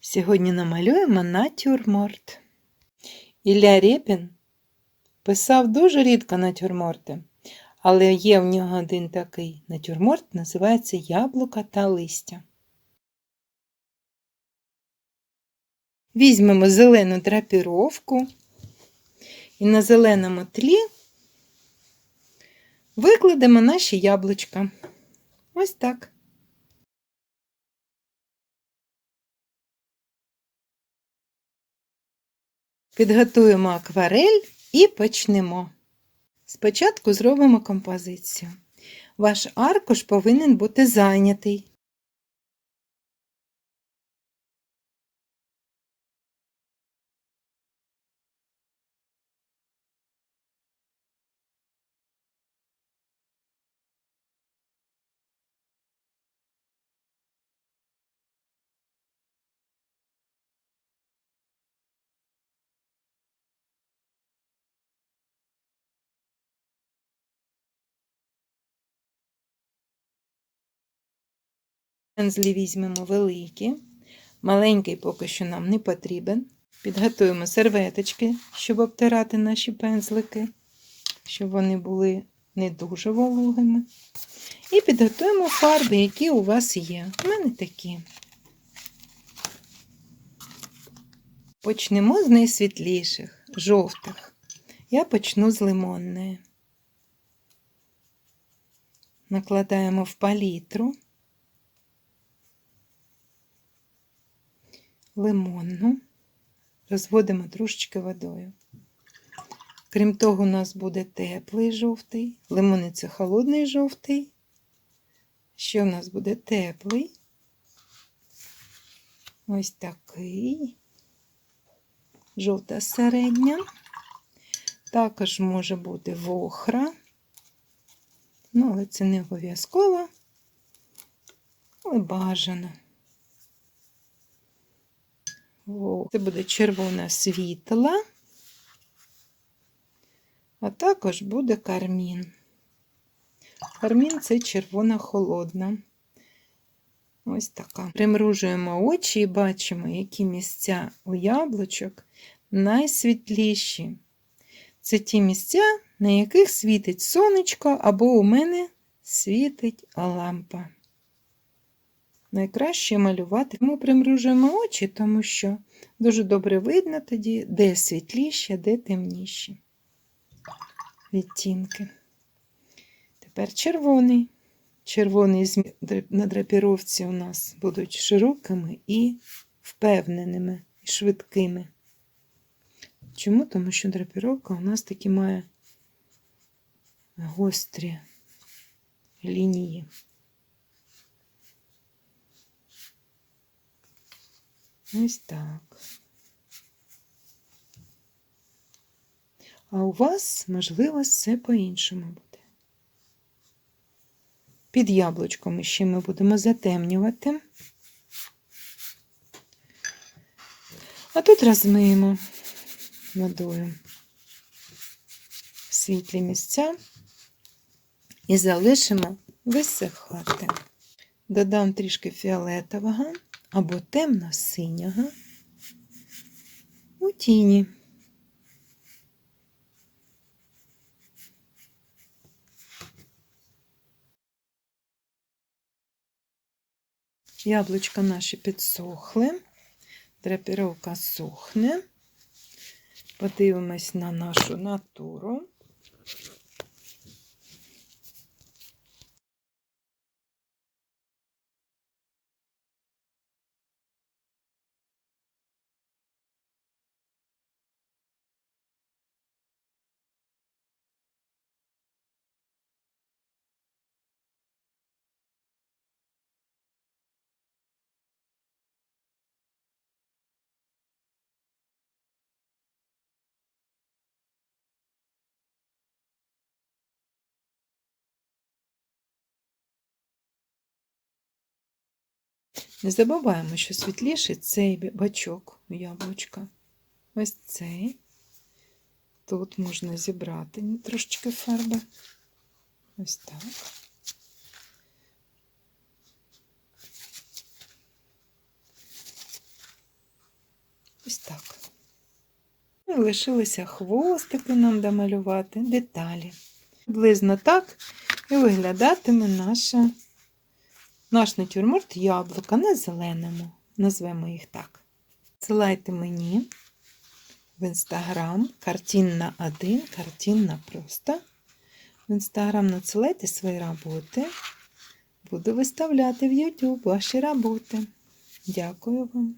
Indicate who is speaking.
Speaker 1: Сьогодні намалюємо натюрморт. Ілля Рєпін писав дуже рідко натюрморти, але є в нього один такий натюрморт, називається Яблука та листя. Візьмемо зелену драпіровку і на зеленому тлі викладемо наші яблучка. Ось так. Підготуємо акварель і почнемо. Спочатку зробимо композицію. Ваш аркуш повинен бути зайнятий. Пензлі візьмемо великі, маленький поки що нам не потрібен. Підготуємо серветочки, щоб обтирати наші пензлики, щоб вони були не дуже вологими. І підготуємо фарби, які у вас є. У мене такі. Почнемо з найсвітліших, жовтих. Я почну з лимонної. Накладаємо в палітру. Лимонну, розводимо трошечки водою. Крім того, у нас буде теплий жовтий, лимони це холодний жовтий. Ще у нас буде теплий. Ось такий, жовта середня. Також може бути вохра. Ну, але це не обов'язково, але бажано. Це буде червона світла, а також буде кармін. Кармін це червона холодна. Ось така. Примружуємо очі і бачимо, які місця у яблучок найсвітліші. Це ті місця, на яких світить сонечко, або у мене світить лампа найкраще малювати. Ми примружуємо очі, тому що дуже добре видно тоді, де світліші, де темніші відтінки. Тепер червоний. Червоний на драпіровці у нас будуть широкими і впевненими, і швидкими. Чому? Тому що драпіровка у нас такі має гострі лінії. Ось так. А у вас, можливо, все по-іншому буде. Під яблучком ще ми будемо затемнювати. А тут розмиємо водою світлі місця і залишимо висихати. Додам трішки фіолетового або темно-синього у тіні. Яблучка наші підсохли, драпіровка сохне. Подивимось на нашу натуру. Не забуваємо, що світліший цей бачок яблучка. Ось цей. Тут можна зібрати трошечки фарби. Ось так. Ось так. І лишилися хвостики нам домалювати, деталі. Приблизно так і виглядатиме наша, наш натюрморт яблука на зеленому. Назвемо їх так. Посилайте мені в інстаграм картинна 1, картинна просто. В інстаграм надсилайте свої роботи. Буду виставляти в YouTube ваші роботи. Дякую вам.